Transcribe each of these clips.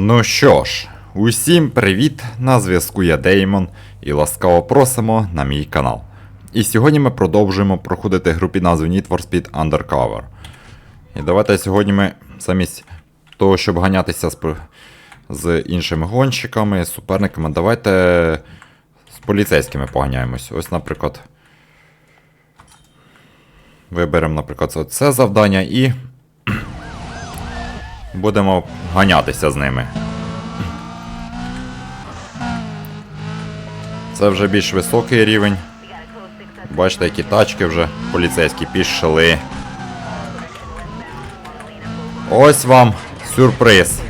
Ну що ж, усім привіт! На зв'язку я Деймон і ласкаво просимо на мій канал. І сьогодні ми продовжуємо проходити гру під назвою Need for Speed Undercover. І давайте сьогодні ми замість того, щоб ганятися з, з іншими гонщиками, суперниками, давайте з поліцейськими поганяємось. Ось, наприклад. Виберемо, наприклад, це завдання і будемо ганятися з ними. Це вже більш високий рівень. Бачите, які тачки вже поліцейські пішли. Ось вам сюрприз.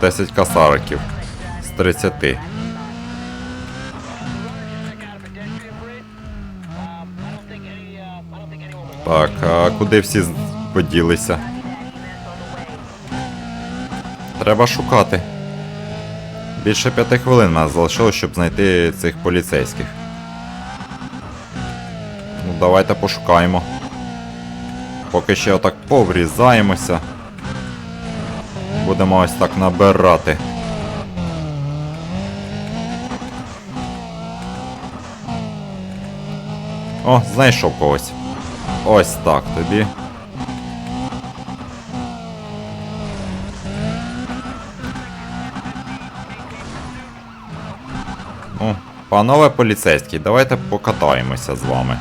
10 касариків з 30. Так, а куди всі поділися? Треба шукати. Більше п'яти хвилин нас залишилось, щоб знайти цих поліцейських. Ну, давайте пошукаємо. Поки ще отак поврізаємося. Будемо ось так набирати. О, знайшов когось. Ось так тобі. Ну, панове поліцейські, давайте покатаємося з вами.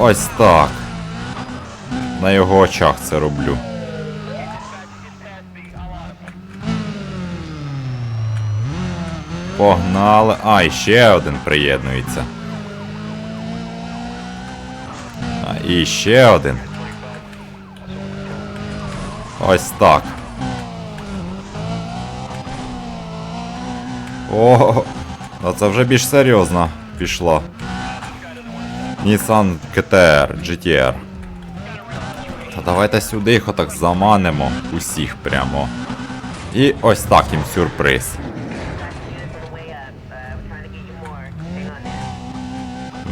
Ось так. На його очах це роблю. Погнали. А, і ще один приєднується. А, і ще один. Ось так. О, ну це вже більш серйозно пішло. Nissan GTR, GTR. Та давайте сюди їх отак заманимо усіх прямо. І ось так їм сюрприз.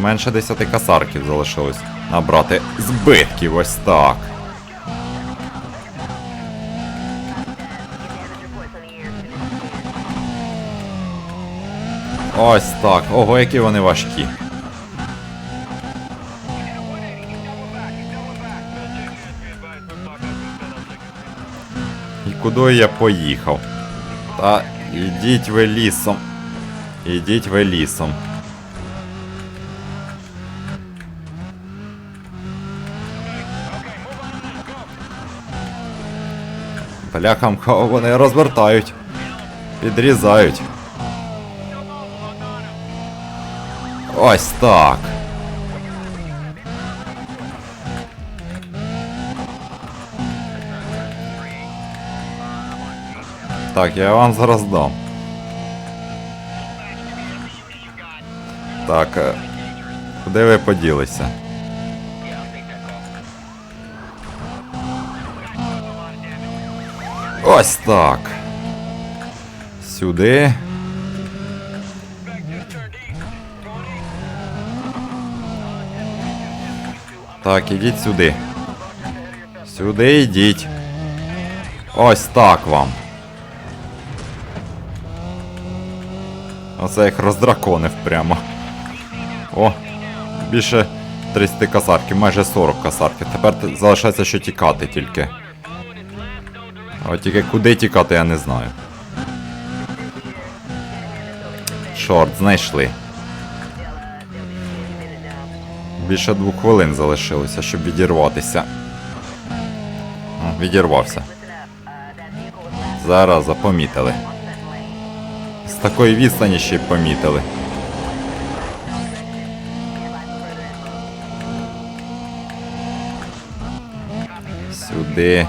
Менше 10 касарків залишилось набрати збитків ось так. Ось так. Ого, які вони важкі. І куди я поїхав? Та ідіть ви лісом. Ідіть ви лісом. Бляхам вони розвертають. Підрізають. Ось так. Так, я вам зараз дам. Так. Куди ви поділися? Ось так. Сюди. Так, ідіть сюди. Сюди йдіть. Ось так вам. Оце їх роздраконив прямо. О, більше 30 касарків, майже 40 касарків. Тепер залишається що тікати тільки. А тільки куди тікати, я не знаю. Шорт, знайшли. Більше двох хвилин залишилося, щоб відірватися. Відірвався. Зараз помітили. З такої відстані ще й помітили. Сюди.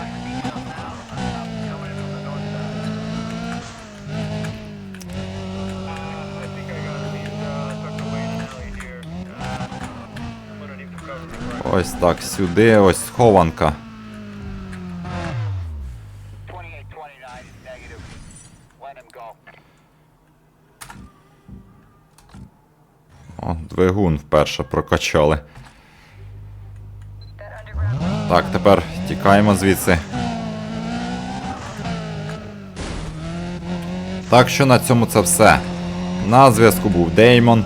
Ось так, сюди, ось схованка. 2829 is negative. Let him go. О, двигун вперше прокачали. Так, тепер тікаємо звідси. Так що на цьому це все. На зв'язку був Деймон.